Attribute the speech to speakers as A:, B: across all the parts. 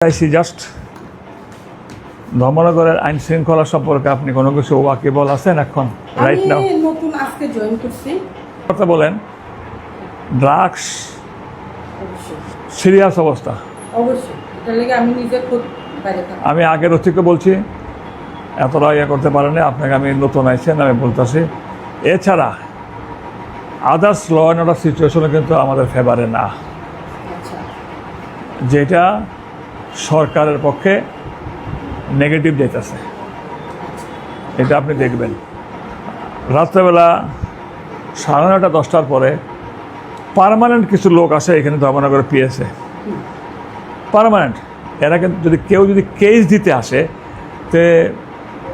A: চাইছি জাস্ট ধর্মনগরের আইন শৃঙ্খলা সম্পর্কে আপনি কোনো কিছু ওয়াকিবল আছেন এখন রাইট নাও
B: নতুন আজকে জয়েন করছি।
A: কথা বলেন ড্রাগস সিরিয়াস অবস্থা।
B: আমি
A: আগের থেকে বলছি এতটা ইয়ে করতে পারেনি আপনাকে আমি নতুন আইছেন আমি বলতেছি। এছাড়া আদার্স ল অ্যান্ড অর্ডার সিচুয়েশনে কিন্তু আমাদের ফেভারে না।
B: আচ্ছা।
A: যেটা সরকারের পক্ষে নেগেটিভ যেতেছে এটা আপনি দেখবেন। রাত্রেবেলা সাড়ে নটা দশটার পরে পার্মানেন্ট কিছু লোক আসে এখানে ধর্মনগরে পিএসে পার্মানেন্ট এরা কিন্তু যদি কেউ যদি কেস দিতে আসে, তে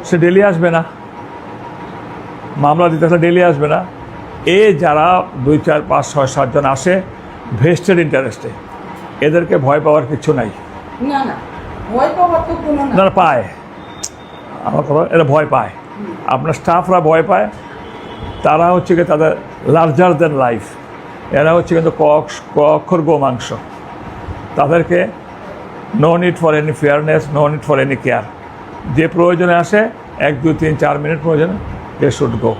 A: সে ডেলি আসবে না। মামলা দিতে আসলে ডেলি আসবে না। এ যারা দুই, চার, পাঁচ, ছয় সাতজন আসে ভেস্টেড ইন্টারেস্টে এদেরকে ভয় পাওয়ার কিছু নাই।
B: না না ভয় পাওয়ার তো কোনো না।
A: পায়। আমার কথা এরা ভয় পায়। আপনার স্টাফরা ভয় পায়। তারা হচ্ছে কি তাদের লার্জার দেন লাইফ এরা হচ্ছে কিন্তু ক অক্ষ- ক অক্ষর গোমাংস। তাদেরকে no need for any fairness no need for any care যে প্রয়োজনে আসে এক দুই তিন চার মিনিট প্রয়োজনে they should go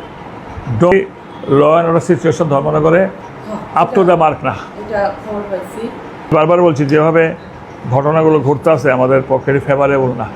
A: to law and order situation ধর্মনগরে up to the mark না। বারবার বলছি যেভাবে ঘটনাগুলো ঘটতে আছে আমাদের পক্ষের ফেভারেবল না।